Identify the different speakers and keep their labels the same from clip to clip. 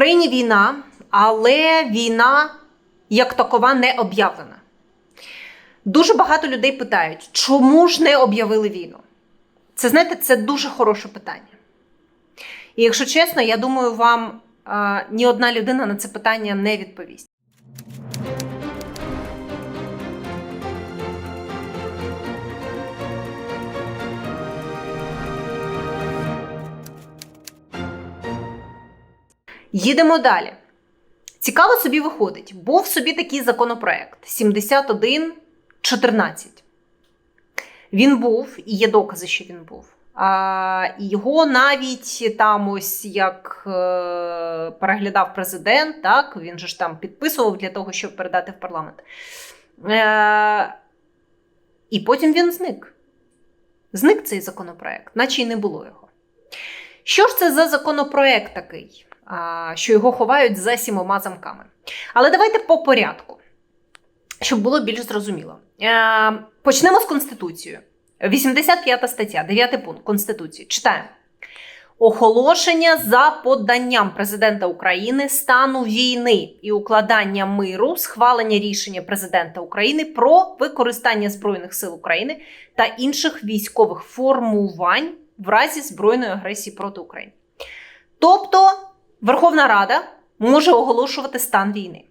Speaker 1: країні війна, але війна як такова не об'явлена. Дуже багато людей питають, чому ж не об'явили війну? Це знаєте, це дуже хороше питання. І якщо чесно, я думаю, вам е, ні одна людина на це питання не відповість. Їдемо далі. Цікаво собі виходить, був собі такий законопроект 7114. Він був, і є докази, що він був. А, його навіть там ось як е, переглядав президент, так, він же ж там підписував для того, щоб передати в парламент. Е, і потім він зник. Зник цей законопроект, наче й не було його. Що ж це за законопроект такий, що його ховають за сімома замками? Але давайте по порядку, щоб було більш зрозуміло. Е, Почнемо з Конституцією. 85 стаття, 9 пункт Конституції. Читаємо. Оголошення за поданням президента України стану війни і укладання миру, схвалення рішення президента України про використання Збройних сил України та інших військових формувань в разі збройної агресії проти України. Тобто Верховна Рада може оголошувати стан війни.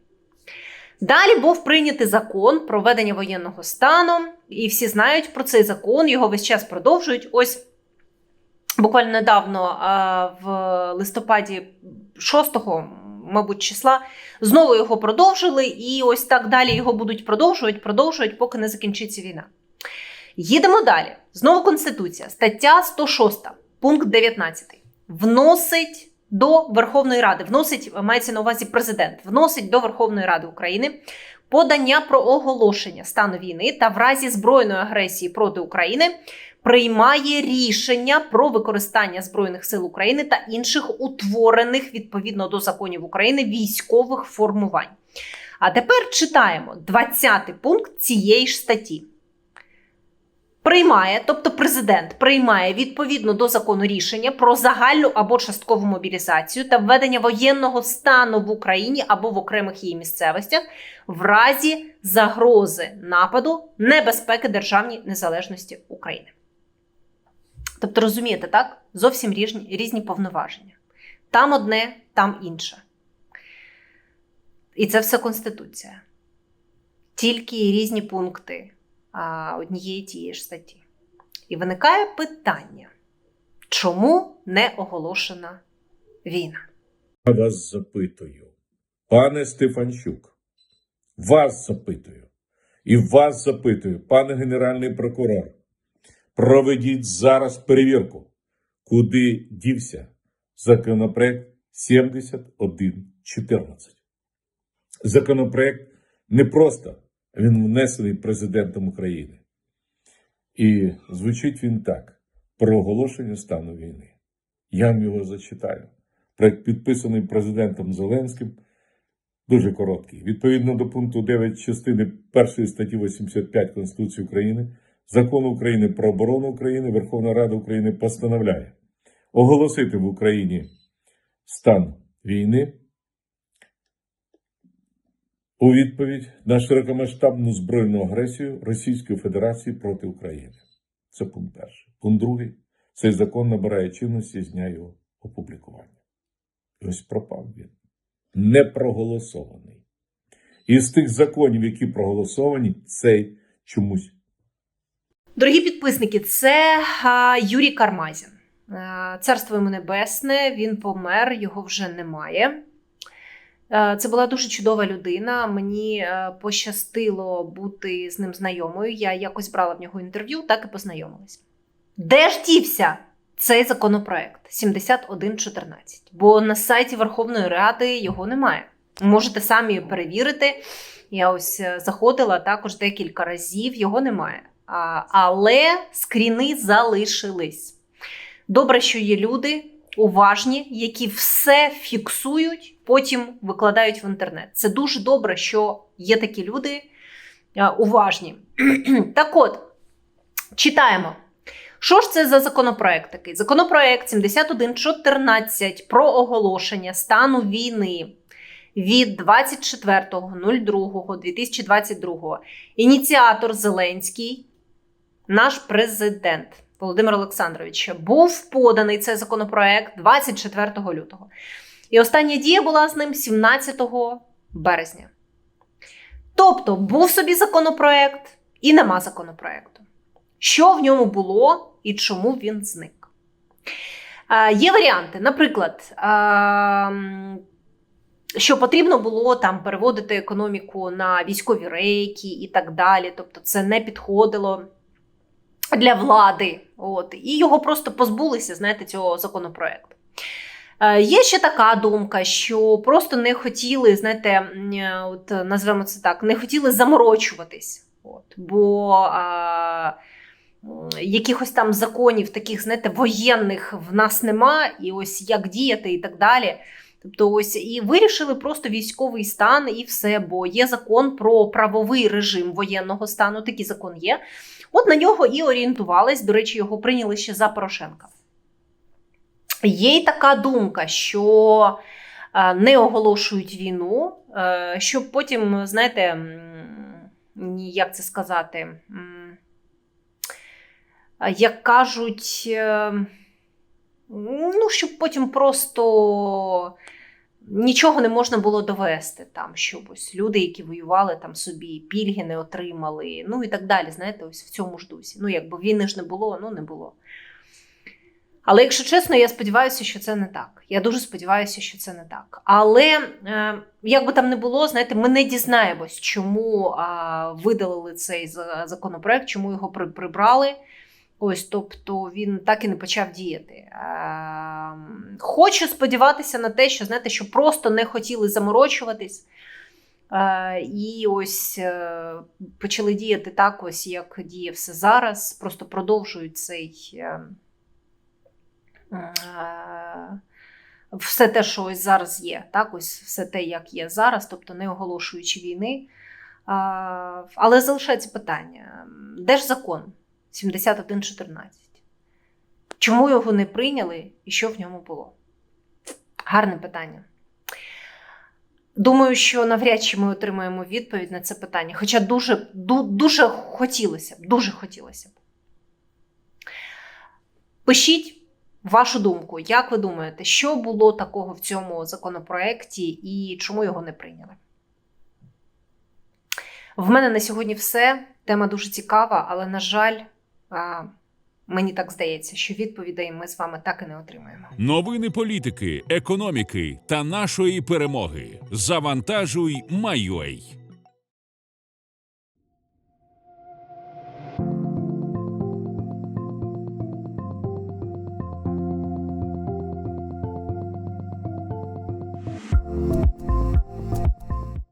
Speaker 1: Далі був прийнятий закон про введення воєнного стану, і всі знають про цей закон, його весь час продовжують. Ось буквально недавно, в листопаді 6-го, мабуть, числа, знову його продовжили, і ось так далі його будуть продовжувати, продовжують, поки не закінчиться війна. Їдемо далі. Знову Конституція, стаття 106, пункт 19. Вносить до Верховної Ради, вносить, мається на увазі президент, вносить до Верховної Ради України подання про оголошення стану війни та в разі збройної агресії проти України приймає рішення про використання Збройних сил України та інших утворених відповідно до законів України військових формувань. А тепер читаємо 20 пункт цієї ж статті. Приймає, тобто президент приймає відповідно до закону рішення про загальну або часткову мобілізацію та введення воєнного стану в Україні або в окремих її місцевостях в разі загрози нападу небезпеки державній незалежності України. Тобто, розумієте, так? Зовсім різні, різні повноваження. Там одне, там інше. І це все Конституція. Тільки різні пункти однієї тієї ж статті. І виникає питання, чому не оголошена війна?
Speaker 2: Я вас запитую, пане Стефанчук, вас запитую, і вас запитую, пане генеральний прокурор, проведіть зараз перевірку, куди дівся законопроект 7114. Законопроект не просто він внесений президентом України. І звучить він так: про оголошення стану війни. Я вам його зачитаю. Проект підписаний президентом Зеленським. Дуже короткий. Відповідно до пункту 9 частини 1 статті 85 Конституції України, Закону України про оборону України, Верховна Рада України постановляє оголосити в Україні стан війни у відповідь на широкомасштабну збройну агресію Російської Федерації проти України. Це пункт перший. Пункт другий. Цей закон набирає чинності з дня його опублікування. І ось пропав він. Не проголосований. Із тих законів, які проголосовані, цей чомусь
Speaker 1: Дорогі підписники, це Юрій Кармазін. Царство йому небесне, він помер, його вже немає. Е, Це була дуже чудова людина. Мені е, пощастило бути з ним знайомою. Я якось брала в нього інтерв'ю, так і познайомилась. Де ж дівся цей законопроект 7114? Бо на сайті Верховної Ради його немає. Можете самі перевірити. Я ось е, заходила також декілька разів, його немає. Але скріни залишились. Добре, що є люди уважні, які все фіксують, потім викладають в інтернет. Це дуже добре, що є такі люди уважні. Так от, читаємо. Що ж це за законопроект такий? Законопроект 7114 про оголошення стану війни від 24.02.2022. Ініціатор Зеленський, наш президент Володимир Олександрович, був поданий цей законопроект 24 лютого. І остання дія була з ним 17 березня. Тобто був собі законопроект і нема законопроекту. Що в ньому було і чому він зник? Е, є варіанти. Наприклад, е, що потрібно було там переводити економіку на військові рейки і так далі. Тобто, це не підходило для влади. От, і його просто позбулися, знаєте, цього законопроекту. Е, Є ще така думка, що просто не хотіли, знаєте, е, от назвемо це так, не хотіли заморочуватись. От, бо а, якихось там законів, таких, знаєте, воєнних в нас нема, і ось як діяти і так далі. Тобто, ось і вирішили просто військовий стан і все, бо є закон про правовий режим воєнного стану, такий закон є. От на нього і орієнтувались. До речі, його прийняли ще за Порошенка. Є й така думка, що е, не оголошують війну, е, щоб потім, знаєте, як це сказати, як кажуть, е, ну, щоб потім просто нічого не можна було довести, там, щоб ось люди, які воювали там собі, пільги не отримали, ну і так далі. Знаєте, ось в цьому ж дусі. Ну, якби війни ж не було, ну не було. Але якщо чесно, я сподіваюся, що це не так. Я дуже сподіваюся, що це не так. Але е, як би там не було, знаєте, ми не дізнаємось, чому видалили цей законопроект, чому його при- прибрали. Ось, тобто він так і не почав діяти. Хочу сподіватися на те, що знаєте, що просто не хотіли заморочуватись. І ось е, почали діяти так, ось як діє все зараз. Просто продовжують цей. Е, е, все те, що ось зараз є, так, ось все те, як є зараз, тобто не оголошуючи війни. Але залишається питання: де ж закон 71.14? Чому його не прийняли і що в ньому було? Гарне питання. Думаю, що навряд чи ми отримаємо відповідь на це питання. Хоча дуже, ду- дуже хотілося б, дуже хотілося б. Пишіть вашу думку, як ви думаєте, що було такого в цьому законопроекті і чому його не прийняли? В мене на сьогодні все. Тема дуже цікава, але, на жаль, мені так здається, що відповідей ми з вами так і не отримаємо.
Speaker 3: Новини політики, економіки та нашої перемоги. Завантажуй, Майой.